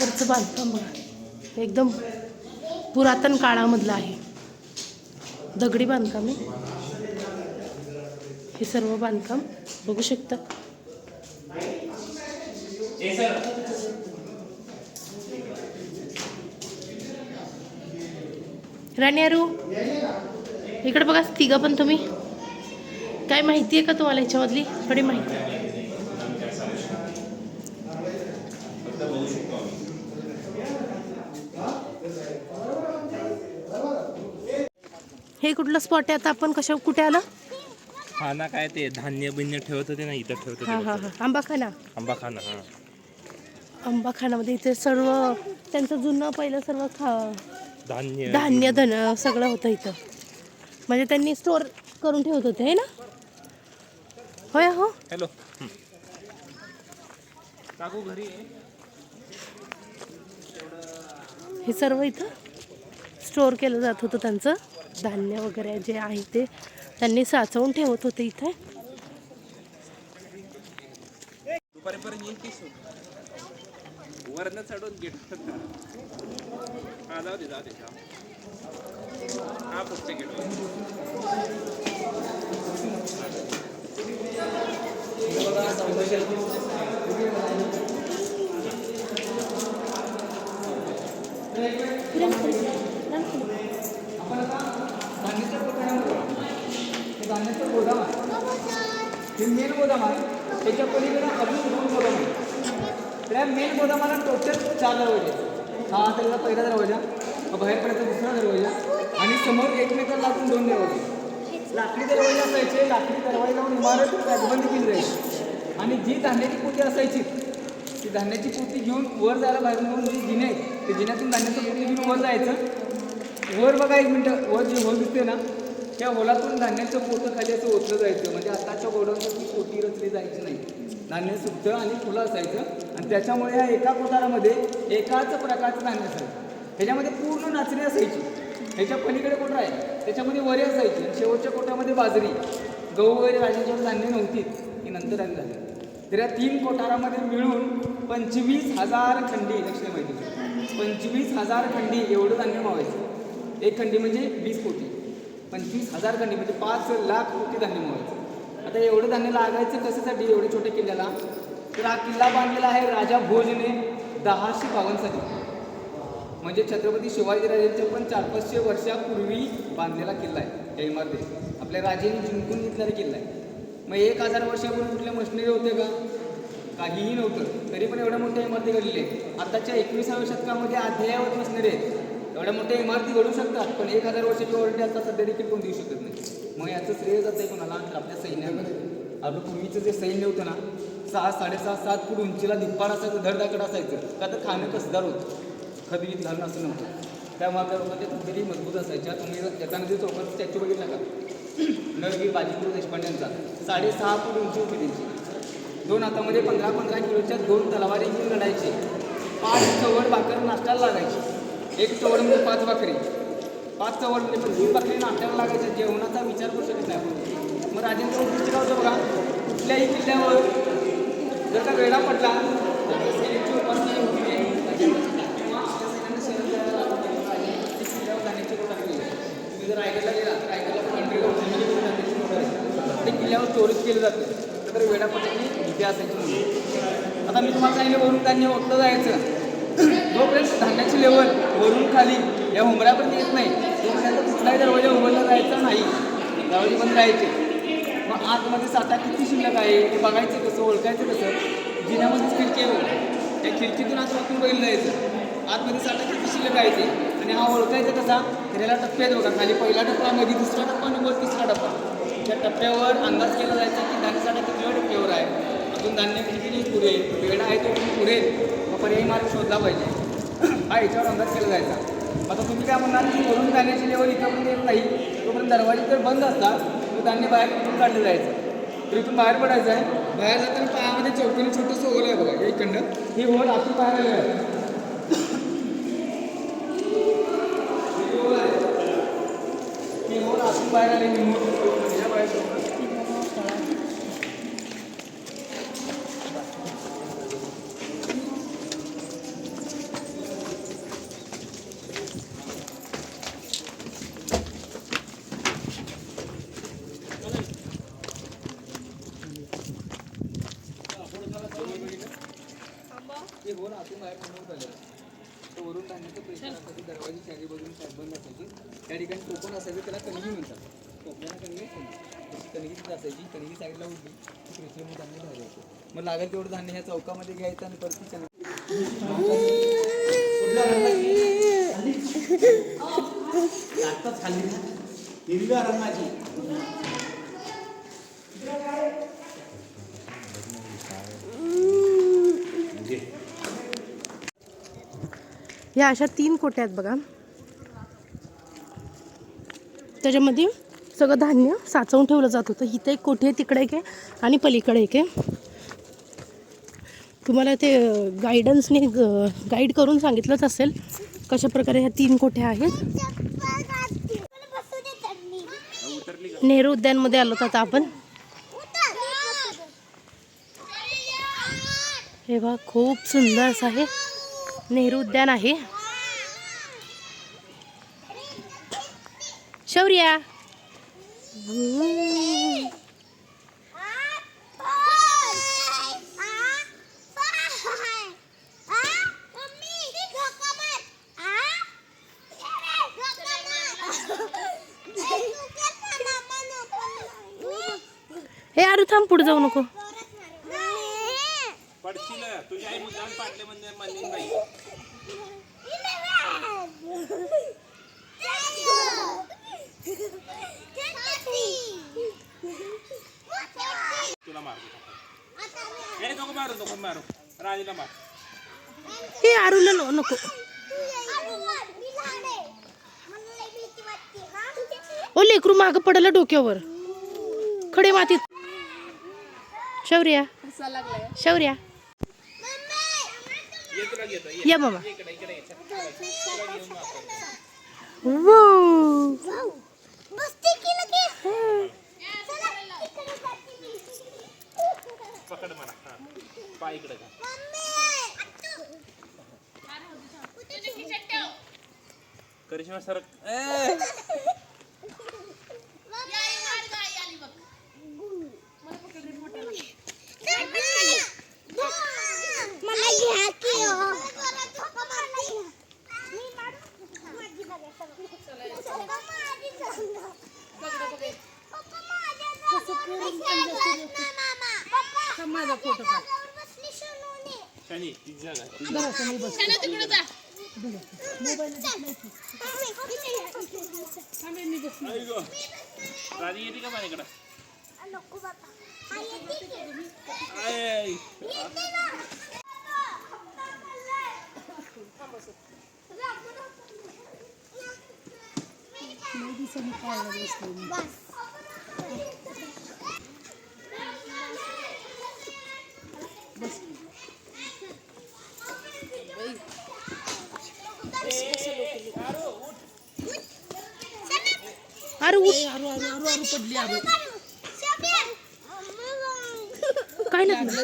वरचं बांधकाम बघा. एकदम पुरातन काळामधलं आहे. दगडी बांधकाम आहे. हे सर्व बांधकाम बघू शकता. राणी अरू इकडे बघा तिघं पण तुम्ही. काय माहिती आहे का तुम्हाला याच्यामधली? थोडी माहिती. हे कुठलं स्पॉट आहे? आता आपण कशा कुठे आलं? खाना काय ते धान्य बिन्य ठेवत होते ना इथं ठेवत हां हां हां आंबा खाना आंबा खाना हा. आंबा खानामध्ये इथे सर्व त्यांचं जुनं पहिलं सर्व खा धान्य. धान्य धन सगळं होतं इथं. म्हणजे त्यांनी स्टोअर करून ठेवत होते है ना? होय हो? हॅलो. काकू घरी आहे? हे सर्व इथं स्टोअर केलं जात होतं त्यांचं. धान्य वगैरे जे आहे ते त्यांनी साचवून ठेवत होते इथे. दुपारीपर्यंत आपण आता धान्याच्या प्रकारामध्ये हे धान्याचं गोदाम आहे. हे मेन गोदाम आहे. त्याच्या पलीकडे अजून दोन गोदाम आहे त्या मेन गोदामाला टोटल चार दरवाजे हा त्याला पहिला दरवाजा बाहेर पडायचा दुसरा दरवाजा आणि समोर एकमेकाला लागून दोन दरवाजे. लाकडी दरवाजे असायचे. लाकडी दरवाजे लावून इमारत बंद केली जायची. आणि जी धान्याची पोती असायची ती धान्याची पोती घेऊन वर जायला बाहेरून येऊन जी जिने आहेत ते जिन्यातून धान्याचं पोती घेऊन वर जायचं. वर बघा एक मिनटं. वर जे होल दिसते ना त्या होलातून धान्याचं पोतं खाली असं ओतलं जायचं. म्हणजे आताच्या गोडाऊनचं ती पोती रचली जायची नाही. धान्य सुकतं आणि फुलं असायचं. आणि त्याच्यामुळे ह्या एका कोठारामध्ये एकाच प्रकारचं धान्य असायचं. ह्याच्यामध्ये पूर्ण नाचणी असायची. ह्याच्या पलीकडे कोठा आहे? त्याच्यामध्ये वरे असायची. आणि शेवटच्या कोठामध्ये बाजरी. गहू वगैरे राजांच्यावर धान्य नव्हती. की नंतर आली झाली. तर या तीन कोठारामध्ये मिळून पंचवीस हजार खंडी लक्ष माहिती. पंचवीस हजार खंडी एवढं धान्य मावायचं. एक खंडी म्हणजे वीस कोटी पंचवीस हजार खंडी म्हणजे पाच लाख कोटी धान्य मावायचं आता एवढं धान्य लागायचं कशासाठी एवढ्या छोट्या किल्ल्याला? तर हा किल्ला बांधलेला आहे राजा भोजने दहाशे बावन्नसाठी म्हणजे छत्रपती शिवाजीराजांच्या पण चार पाचशे वर्षापूर्वी बांधलेला किल्ला आहे त्या इमारतीत. आपल्या राजेने जिंकून घेतलेला किल्ला आहे. मग एक हजार वर्षापूर्वी कुठल्या मशिनरी होते का? काहीही नव्हतं. तरी पण एवढ्या मोठ्या इमारती घडल्या आहेत. आताच्या एकविसाव्या शतकामध्ये अध्यायावत मशिनरी आहेत. एवढ्या मोठ्या इमारती घडू शकतात पण एक हजार वर्षाची वॉरंटी आता सध्या देखील कोण देऊ शकत नाही. मग याचं श्रेय जातं आहे कोणाला? तर आपल्या सैन्यामध्ये. आपलं पूर्वीचं जे सैन्य होतं ना सहा साडेसहा सात फूट उंचीला दिप्पार असायचं धडधाकड असायचं. का तर खाणं कसदार होतं. खतबीत घालणं असं नव्हतं. त्यामुळे आपल्या लोकांच्या तब्येती मजबूत असायच्या. तुम्ही एका चौकात स्टॅच्यू बघितला का? नळगी बाजीपूर देशपांड्यांचा. साडेसहा फूट उंची होती त्यांची. दोन हातामध्ये पंधरा पंधरा किलोच्या दोन तलवारी घेऊन लढायचे. पाच चवड भाकर नाश्त्याला लागायची. एक चवड म्हणजे पाच भाकरी. पाच चवड म्हणजे पंचवीस भाकरी नाट्याला लागायचं जेवणाचा विचार करू शकत नाही आपण. मग राजेंद्र उद्दिष्ट काय बघा. कुठल्याही किल्ल्यावर जर का वेळा पडला तर त्या उपासना होती किंवा आपल्या सैन्याने शहर किल्ल्यावर जाण्याची केली तुम्ही जर रायगडला गेला तर रायगडला जाण्याची ते किल्ल्यावर चोरीच केली जाते. तर वेळा पडण्याची भीती असायची आता मी तुम्हाला सांगितलं वरून त्यांनी ओतलं जायचं हो जोपर्यंत धान्याची लेवल वरून खाली या उमऱ्यापर्यंत येत नाही. तोपर्यंत कुठलाही दरवाजा उघडला जायचा नाही. दरवाजे बंद राहायचे. मग आतमध्ये साठा किती शिल्लक आहे ते बघायचं कसं ओळखायचं कसं जिन्यामध्येच खिडकी आहे त्या खिडकीतून आज वाकून बघितलं जायचं आतमध्ये साठा किती शिल्लक आहे ते. आणि हा ओळखायचा कसा तर याला टप्प्यात बघा. खाली पहिला टप्पा मध्ये दुसरा टप्पा नंबर तिसरा टप्पा. त्या टप्प्यावर अंदाज केला जायचा की धान्य साठा किती टप्प्यावर आहे. अजून धान्य किती पुरेल वेळ आहे तो पुरेल मग पर्यायी मार्ग शोधला पाहिजे. हा याच्यावर अंदाज केला जायचा. आता तुम्ही काय म्हणणार की वरून धान्याची लेवल इथं पण येत नाही तोपर्यंत दरवाजे जर बंद असतात तर धान्य बाहेर कुठून काढलं जायचं? तर इथून बाहेर पडायचं आहे. बाहेर जाताना पायामध्ये चौकीने छोटंसं होल आहे बघा इकडनं ही होल आतून बाहेर आलेलं आहे. ही होल आहे. आतून बाहेर आली ही होल या बाहेर बाहेर समोर आलेला तर वरून धान्याचं प्रेशर असायची दरवाजी चारी बाजून बंद असायची. त्या ठिकाणी टोपण असायचं त्याला कणगी म्हणतात. टोपल्याला कणगी जशी कणगी. तिथे असायची. कणगी साईडला उडली की प्रेशरमध्ये धान्य बाहेर यायचं मग लागेल तेवढं धान्य ह्या चौकामध्ये घ्यायचं आणि परत कणगी. हिरव्या रंगाची. या अशा तीन कोट्या आहेत बघा. त्याच्यामध्ये सगळं धान्य साचवून ठेवलं जात होतं. इथं एक कोठी आहे तिकडे एक आहे आणि पलीकडे एक आहे. तुम्हाला ते गायडन्सने गाईड करून सांगितलंच असेल कशा प्रकारे ह्या तीन कोठ्या आहेत. नेहरू उद्यानमध्ये आलो होतो आता आपण. हे बघा खूप सुंदर असं आहे. नेहरू उद्यान आहे शौर्या. हे अरे थांब पुढे जाऊ नको. पडशील तुझी आई मुद्दाम पाडले म्हणजे तुला अरे नको मारू नको मारू. राणीला मार. हे आरूला नो- नको. ओ लेकरू मागं पडलं डोक्यावर. खडे मातीत. शौर्या शौर्या ये तुला घेतो ये या बाबा इकडे इकडे ये. Wow. पकड मला हा पाय इकडे का करिश्मा सर मला घ्या की हो. माझा फोटो शनी ती जागा आहे. आई गं. राणी येते का माझ्याकडं नको बाबा हा, येते की. आय. अरे उठ काय लागलं